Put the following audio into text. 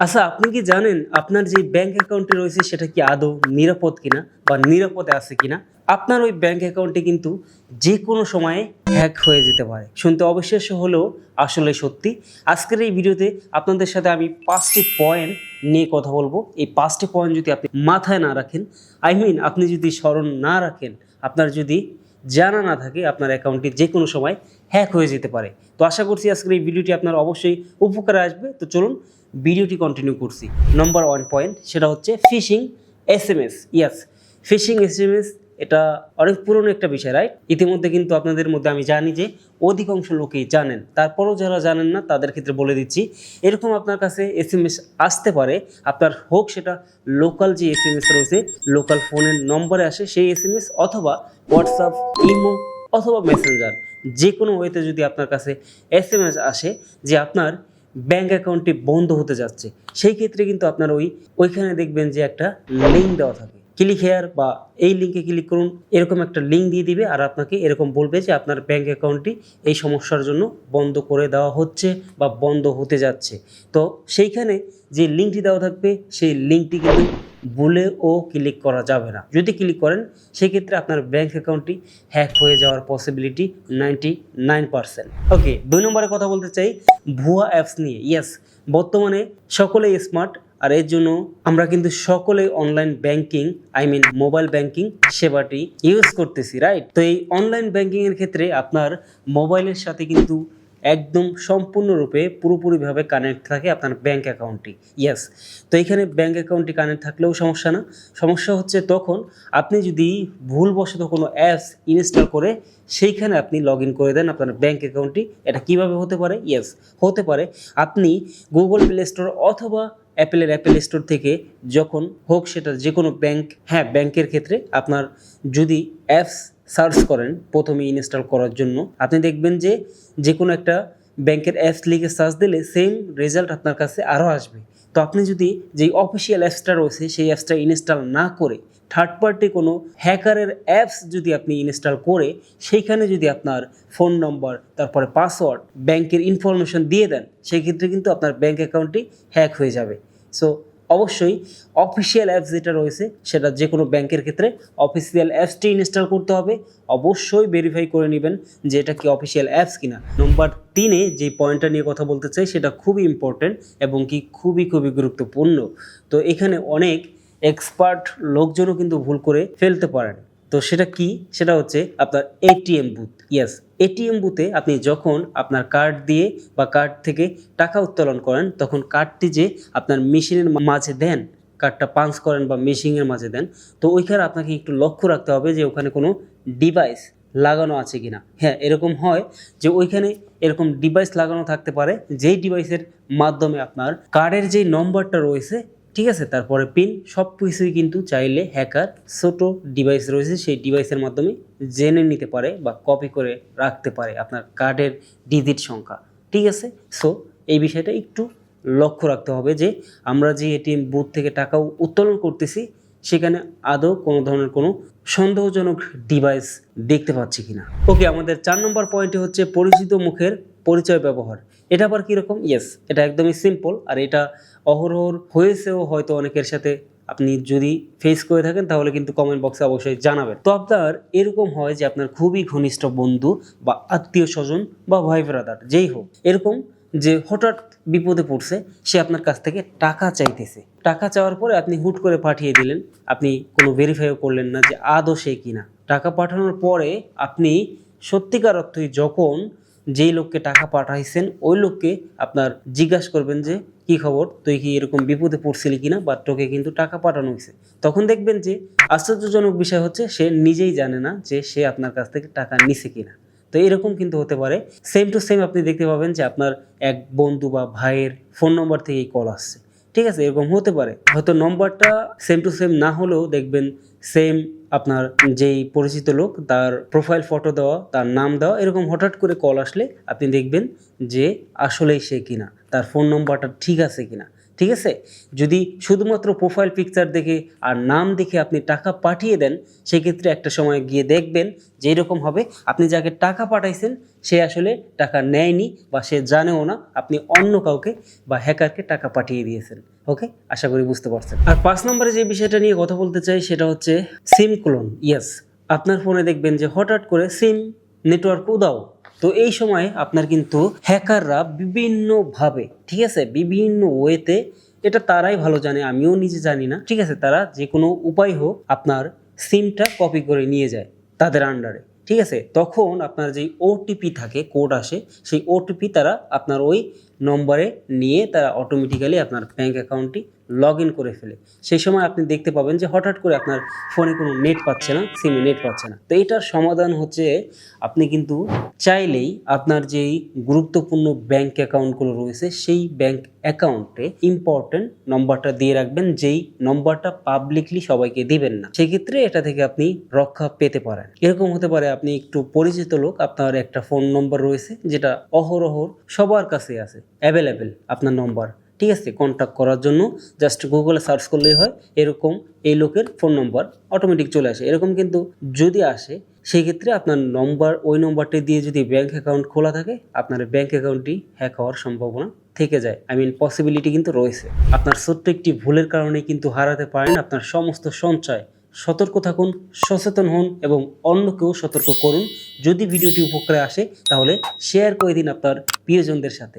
আচ্ছা আপনি কি জানেন আপনার যে ব্যাংক অ্যাকাউন্টে রয়েছে সেটা কি আদৌ নিরাপদ কিনা বা নিরাপদে আছে কিনা? আপনার ওই ব্যাংক অ্যাকাউন্টে কিন্তু যে কোনো সময়ে হ্যাক হয়ে যেতে পারে। শুনতে অবিশ্বাস্য হলেও আসলে সত্যি। আজকের এই ভিডিওতে আপনাদের সাথে আমি পাঁচটি পয়েন্ট নিয়ে কথা বলব। এই পাঁচটি পয়েন্ট যদি আপনি মাথায় না রাখেন আই মিন আপনি যদি স্মরণ না রাখেন, আপনার যদি জানা না থাকে, আপনার অ্যাকাউন্টটি যে কোনো সময় হ্যাক হয়ে যেতে পারে। তো আশা করছি আজকের এই ভিডিওটি আপনার অবশ্যই উপকারে আসবে। তো চলুন ভিডিওটি কন্টিনিউ করছি। নম্বর ওয়ান পয়েন্ট সেটা হচ্ছে fishing S M S yes fishing S M S এটা অনেক পুরনো একটা বিষয় রাইট ইতিমধ্যে কিন্তু আপনাদের মধ্যে আমি জানি যে অধিকাংশ লোকেই জানেন। তারপরও যারা জানেন না, তাদের ক্ষেত্রে বলে দিচ্ছি, এরকম আপনার কাছে এস এম এস আসতে পারে, আপনার হোক সেটা লোকাল যে এস এম এস রয়েছে লোকাল ফোনের নম্বরে আসে সেই এস এম এস অথবা হোয়াটসঅ্যাপ ইমো অথবা মেসেঞ্জার যে কোনো ওয়েতে যদি আপনার কাছে এস এম এস আসে যে আপনার ব্যাংক অ্যাকাউন্টটি বন্ধ হতে যাচ্ছে। সেই ক্ষেত্রে কিন্তু আপনার ওই ওইখানে দেখবেন যে একটা লিঙ্ক দেওয়া থাকে ক্লিক হেয়ার বা এই লিঙ্কে ক্লিক করুন, এরকম একটা লিঙ্ক দিয়ে দিবে আর আপনাকে এরকম বলবে যে আপনার ব্যাঙ্ক অ্যাকাউন্টটি এই সমস্যার জন্য বন্ধ করে দেওয়া হচ্ছে বা বন্ধ হতে যাচ্ছে। তো সেইখানে যে লিঙ্কটি দেওয়া থাকবে, সেই লিঙ্কটি কিন্তু ভুলেও ক্লিক করা যাবে না। যদি ক্লিক করেন, সেক্ষেত্রে আপনার ব্যাঙ্ক অ্যাকাউন্টটি হ্যাক হয়ে যাওয়ার possibility ninety nine percent okay দুই নম্বরে কথা বলতে চাই, ভুয়া অ্যাপস নিয়ে। ইয়েস বর্তমানে সকলেই স্মার্ট আর এর জন্য আমরা কিন্তু সকলেই online banking I mean mobile banking সেবাটি use করতেছি রাইট তো এই অনলাইন ব্যাংকিংয়ের ক্ষেত্রে আপনার মোবাইলের সাথে কিন্তু একদম সম্পূর্ণরূপে পুরোপুরিভাবে কানেক্ট থাকে আপনার ব্যাংক অ্যাকাউন্টটি ইয়েস তো এখানে ব্যাংক অ্যাকাউন্টটি কানেক্ট থাকলেও সমস্যা না। সমস্যা হচ্ছে তখন আপনি যদি ভুলবশত কোনো অ্যাপস ইনস্টল করে সেইখানে আপনি লগ করে দেন আপনার ব্যাংক অ্যাকাউন্টটি এটা কীভাবে হতে পারে? ইয়েস হতে পারে। আপনি গুগল প্লে স্টোর অথবা অ্যাপেলের অ্যাপেল স্টোর থেকে যখন হোক সেটা যে কোনো ব্যাংক হ্যাঁ ব্যাংকের ক্ষেত্রে আপনার যদি অ্যাপস সার্চ করেন প্রথমে ইনস্টল করার জন্য, আপনি দেখবেন যে যে কোনো একটা ব্যাংকের অ্যাপস লিখে সার্চ দিলে সেম রেজাল্ট আপনার কাছে আরও আসবে। তো আপনি যদি যেই অফিসিয়াল অ্যাপসটা রয়েছে, সেই অ্যাপসটা ইনস্টল না করে থার্ড পার্টি কোনো হ্যাকারের অ্যাপস যদি আপনি ইনস্টল করে, সেইখানে যদি আপনার ফোন নম্বর তারপরে পাসওয়ার্ড ব্যাংকের ইনফরমেশন দিয়ে দেন, সেক্ষেত্রে কিন্তু আপনার ব্যাঙ্ক অ্যাকাউন্টটি হ্যাক হয়ে যাবে। সো অবশ্যই অফিসিয়াল অ্যাপস যেটা রয়েছে, সেটা যে কোনো ব্যাংকের ক্ষেত্রে অফিসিয়াল অ্যাপসটি ইনস্টল করতে হবে। অবশ্যই ভেরিফাই করে নেবেন যে এটা কি অফিসিয়াল অ্যাপস কিনা। নম্বর তিনে যে পয়েন্টটা নিয়ে কথা বলতে চাই, সেটা খুবই ইম্পর্টেন্ট এবং কি খুবই খুবই গুরুত্বপূর্ণ। তো এখানে অনেক এক্সপার্ট লোকজনও কিন্তু ভুল করে ফেলতে পারেন। তো সেটা কি? সেটা হচ্ছে আপনার এটিএম বুথ ইয়াস এটিএম বুথে আপনি যখন আপনার কার্ড দিয়ে বা কার্ড থেকে টাকা উত্তোলন করেন, তখন কার্ডটি যে আপনার মেশিনের মাঝে দেন কার্ডটা পাঞ্চ করেন বা মেশিনের মাঝে দেন, তো ওইখানে আপনাকে একটু লক্ষ্য রাখতে হবে যে ওখানে কোনো ডিভাইস লাগানো আছে কিনা। হ্যাঁ এরকম হয় যে ওইখানে এরকম ডিভাইস লাগানো থাকতে পারে, যেই ডিভাইসের মাধ্যমে আপনার কার্ডের যেই নম্বরটা রয়েছে ঠিক আছে, তারপরে পিন সব কিছুই কিন্তু চাইলে হ্যাকার ছোট ডিভাইস রয়েছে, সেই ডিভাইসের মাধ্যমে জেনে নিতে পারে বা কপি করে রাখতে পারে আপনার কার্ডের ডিজিট সংখ্যা, ঠিক আছে? সো এই বিষয়টা একটু লক্ষ্য রাখতে হবে যে আমরা যে এটিএম বুথ থেকে টাকা উত্তোলন করতেছি, সেখানে আদৌ কোনো ধরনের কোনো সন্দেহজনক ডিভাইস দেখতে পাচ্ছি কিনা। ওকে আমাদের চার নম্বর পয়েন্টে হচ্ছে পরিচিত মুখের পরিচয় ব্যবহার। এটা আবার কীরকম? ইয়েস এটা একদমই সিম্পল আর এটা অহরহর হয়েছেও হয়তো অনেকের সাথে আপনি যদি ফেস করে থাকেন তাহলে কিন্তু কমেন্ট বক্সে অবশ্যই জানাবেন। তো আপনার এরকম হয় যে আপনার খুবই ঘনিষ্ঠ বন্ধু বা আত্মীয় স্বজন বা ভাই ব্রাদার যেই হোক, এরকম যে হঠাৎ বিপদে পড়ছে, সে আপনার কাছ থেকে টাকা চাইতেছে। টাকা চাওয়ার পরে আপনি হুট করে পাঠিয়ে দিলেন, আপনি কোনো ভেরিফাইও করলেন না যে আদৌ সে কিনা। টাকা পাঠানোর পরে আপনি সত্যিকার অর্থই যখন যেই লোককে টাকা পাঠাইছেন, ওই লোককে আপনার জিজ্ঞাসা করবেন যে, কি খবর? তুই কি এরকম বিপদে পড়ছিলি কিনা বা তোকে কিন্তু টাকা পাঠানো হয়েছে? তখন দেখবেন যে, আশ্চর্যজনক বিষয় হচ্ছে, সে নিজেই জানে না যে সে আপনার কাছ থেকে টাকা নিছে কিনা। তো এরকম কিন্তু হতে পারে। সেম টু সেম আপনি দেখতে পাবেন যে, আপনার এক বন্ধু বা ভাইয়ের ফোন নম্বর থেকেই কল আসছে। ঠিক আছে? এরকম হতে পারে। হয়তো নম্বরটা সেম টু সেম না হলেও দেখবেন সেম আপনার যেই পরিচিত লোক, তার প্রোফাইল ফটো দেওয়া, তার নাম দেওয়া, এরকম হঠাৎ করে কল আসলে আপনি দেখবেন যে আসলেই সে কিনা, তার ফোন নম্বরটা ঠিক আছে কিনা। ঠিক আছে? যদি শুধুমাত্র প্রোফাইল পিকচার দেখে আর নাম দেখে আপনি টাকা পাঠিয়ে দেন, সেক্ষেত্রে একটা সময় গিয়ে দেখবেন যে এরকম হবে। আপনি যাকে টাকা পাঠাইছেন, সে আসলে টাকা নেয়নি বা সে জানেও না আপনি অন্য কাউকে বা হ্যাকারকে টাকা পাঠিয়ে দিয়েছেন। ওকে আশা করি বুঝতে পারছেন। আর পাঁচ নম্বরে যে বিষয়টা নিয়ে কথা বলতে চাই, সেটা হচ্ছে সিম ক্লোন ইয়েস আপনার ফোনে দেখবেন যে হঠাৎ করে সিম নেটওয়ার্ক উদাও তো এই সময় আপনার কিন্তু হ্যাকাররা বিভিন্নভাবে, ঠিক আছে, বিভিন্ন ওয়েতে, এটা তারাই ভালো জানে, আমিও নিজে জানি না, ঠিক আছে, তারা যে কোনো উপায় হোক আপনার সিমটা কপি করে নিয়ে যায় তাদের আন্ডারে, ঠিক আছে, তখন আপনার যেই ওটিপি থাকে, কোড আসে, সেই ওটিপি তারা আপনার ওই নম্বরে নিয়ে তারা অটোমেটিক্যালি আপনার ব্যাঙ্ক অ্যাকাউন্টটি লগ ইন করে ফেলে। সেই সময় আপনি দেখতে পাবেন যে হঠাৎ করে আপনার ফোনে কোনো নেট পাচ্ছে না সিমে নেট পাচ্ছে না। তো এটার সমাধান হচ্ছে আপনি কিন্তু চাইলেই আপনার যেই গুরুত্বপূর্ণ ব্যাংক অ্যাকাউন্টগুলো রয়েছে, সেই ব্যাংক অ্যাকাউন্টে ইম্পর্টেন্ট নম্বরটা দিয়ে রাখবেন, যেই নম্বরটা পাবলিকলি সবাইকে দিবেন না। সেক্ষেত্রে এটা থেকে আপনি রক্ষা পেতে পারেন। এরকম হতে পারে আপনি একটু পরিচিত লোক, আপনার একটা ফোন নম্বর রয়েছে, যেটা অহরহর সবার কাছে আছে অ্যাভেলেবেল আপনার নম্বর ঠিক আছে কন্ট্যাক্ট করার জন্য জাস্ট গুগলে সার্চ করলেই হয়, এরকম এই লোকের ফোন নম্বর অটোমেটিক চলে আসে। এরকম কিন্তু যদি আসে সেই ক্ষেত্রে আপনার নম্বর ওই নম্বরটি দিয়ে যদি ব্যাঙ্ক অ্যাকাউন্ট খোলা থাকে, আপনার ব্যাঙ্ক অ্যাকাউন্টটি হ্যাক হওয়ার সম্ভাবনা থেকে যায়। আই মিন পসিবিলিটি কিন্তু রয়েছে। আপনার ছোট্ট একটি ভুলের কারণে কিন্তু হারাতে পারেন আপনার সমস্ত সঞ্চয়। সতর্ক থাকুন, সচেতন হন এবং অন্যকেও সতর্ক করুন। যদি ভিডিওটি উপকারে আসে, তাহলে শেয়ার করে দিন আপনার প্রিয়জনদের সাথে।